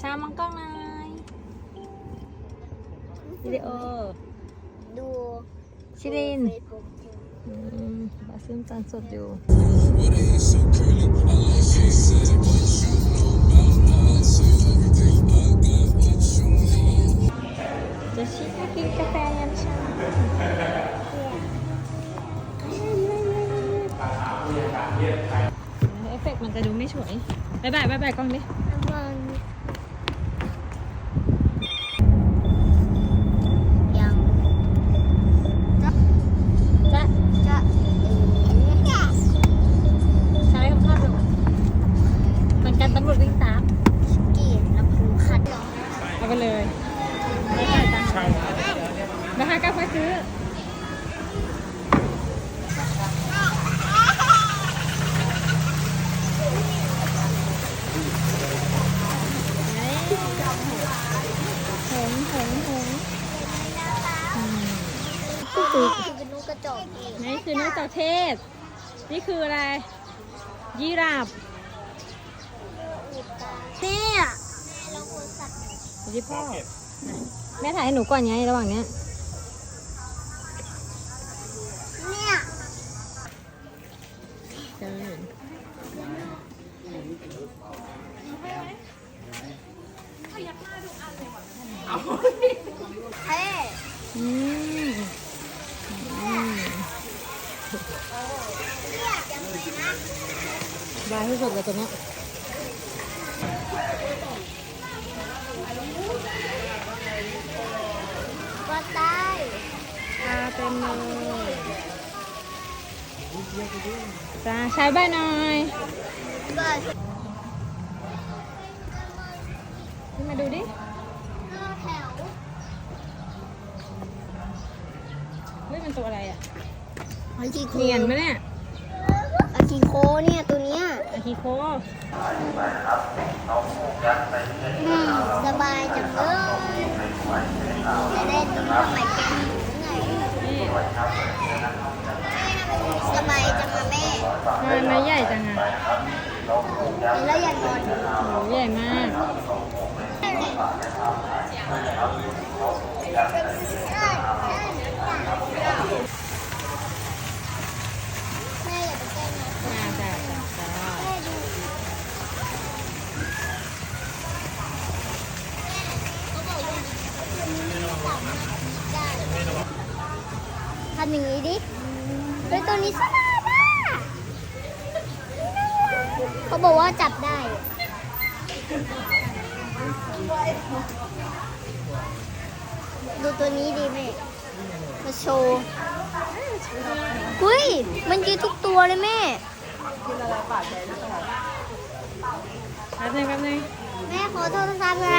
ชามองกล้องหน่อยวิดีโอดูชิลินเฟซบุ๊กอืมบาซึมตันสดอยู่ จะชิมกินกาแฟยันเช้าเอฟเฟกต์มันจะดูไม่สวยบายบายบายบายกล้องดิมันยัง เต่าเทศ นี่คืออะไร ยีราฟเนี่ยเราควรสัตว์ยี่พ่อแม่ถ่ายให้หนูก่อนไงระหว่างเนี้ย เนี่ย เดิน เท่ อืมอืม เนี่ยยังไงนะ บายที่สุดเลยตัวเนี้ยก็ได้ตาเต็มเลยจ้าใช้ใบหน่อยก็ขึ้นมาดูดิห้าแถวเฮ้ยมันตัวอะไรอะอาคิโคเนียนไหมเนี่ยอา คิโคเนี่ยตัวเนี้ยอาฮิโคอืมสบายจังเลยจะได้ตัวทำไมเป็นหนูไงนี่สบายจังอะแม่ทำไมไม้ใหญ่จังอะแล้วอยากนอนอยู่โหใหญ่มาก แม่อย่าไปแกล้งนะ มาจ้าจ้าจ้า แม่ดู ทำอย่างนี้ดิเฮ้ยตัวนี้สบายมากเขาบอกว่าจับได้ ดูตัวนี้ดีแม่ มาโชว์เฮ้ย มันกินทุกตัวเลยแม่แป๊บนึงแป๊บนึงแม่ขอโทรศัพท์อะไร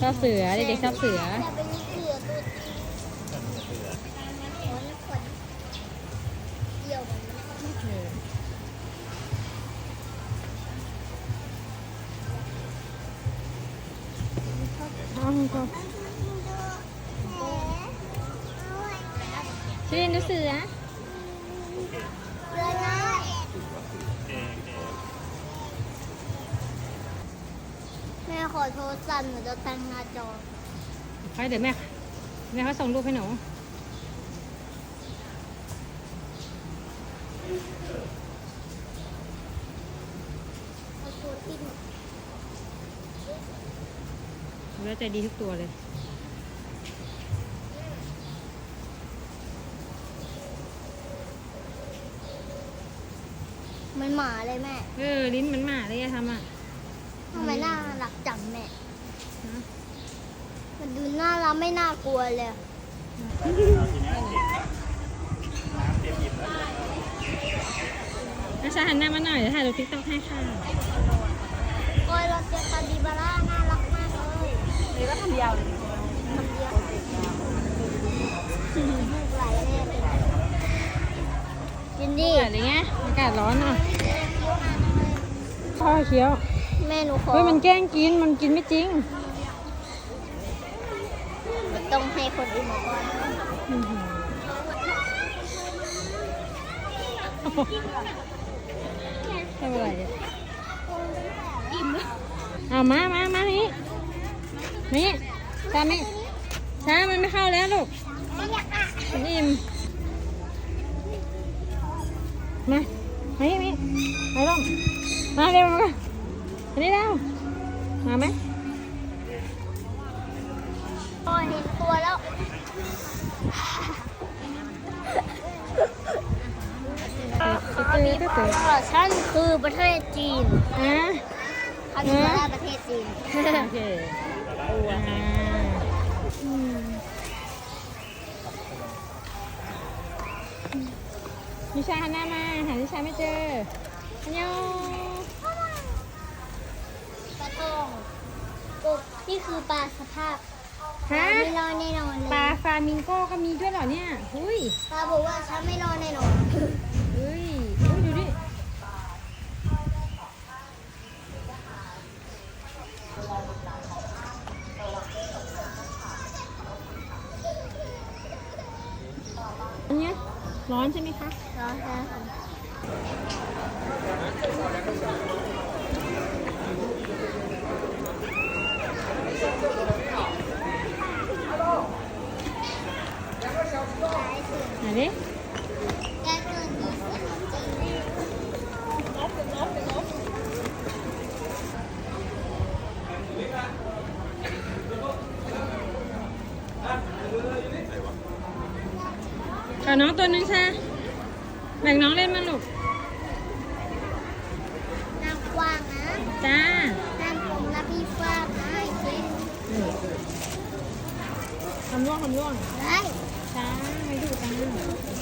ชอบเสือเด็กๆชอบเสือ แต่เป็นเสือตัวจริงโอ้ยแล้วคนเดี่ยวมันชิลินดูเสือเลยนะแม่ขอโทรศัพท์หนูจะตั้งหน้าจอไปเดี๋ยวแม่แม่เขาส่งรูปให้หนูเอาตัวที่หนูแล้วใจดีทุกตัวเลยเหมันหมาเลยแม่ เออ ลิ้นเหมันหมาเลยอะทำอะ ทำไมน่า รักจังแม่มันดูน่ารักไม่น่ากลัวเลย อาชาหันหน้ามาหน่อยเดี๋ยวถ่ายรูปทิกตอกให้ค่ะคนเราเจอคาบิบาร่าน่ารักมากเลยเลยก็ทำยาวเลยทำเดียวลูกไหลแน่เลยยินดีอากาศอย่างเงี้ยอากาศร้อนอะข้าวเคี้ยว ม่หนูขอเฮ้ยมันแกล้งกินมันกินไม่จริงต้องให้คนอื่นมาก่อนอื้อหือทำอะไรอะอิ่มแล้วเอามามามานี่นี่ชาไม่ชามันไม่เข้าแล้วลูกไม่อยากอะมันอิ่มมามานี่นี่มาลงมาเร็วมา อันนี้แล้ว มาไหมพอเห็นตัวแล้วคาบิบาร่าเออฉันคือประเทศจีนอะคาบิบาร่าประเทศจีน โอเคอ่านิชาหันหน้ามาหานิชาไม่เจออันยอง ปลาทองกบ นี่คือปลาสภาพฮะไม่รอดแน่นอนเลยปลาฟลามิงโก้ก็มีด้วยเหรอเนี่ยหุ้ยปลาบอกว่าฉันไม่รอดแน่นอนเฮ้ยอุ้ยดูดิอันเนี้ยร้อนใช่ไหมคะ รอค่ะไหนดิ แกเกินมีเสียงจริง กับน้องตัวหนึงใช่แบ่งน้องเล่นมาลูกนางกวางนะจ้านางผมและพี่ฟ้านะไอ้เจ๊ทำร่วงทำร่วงได้จ้าไม่ดูจ้า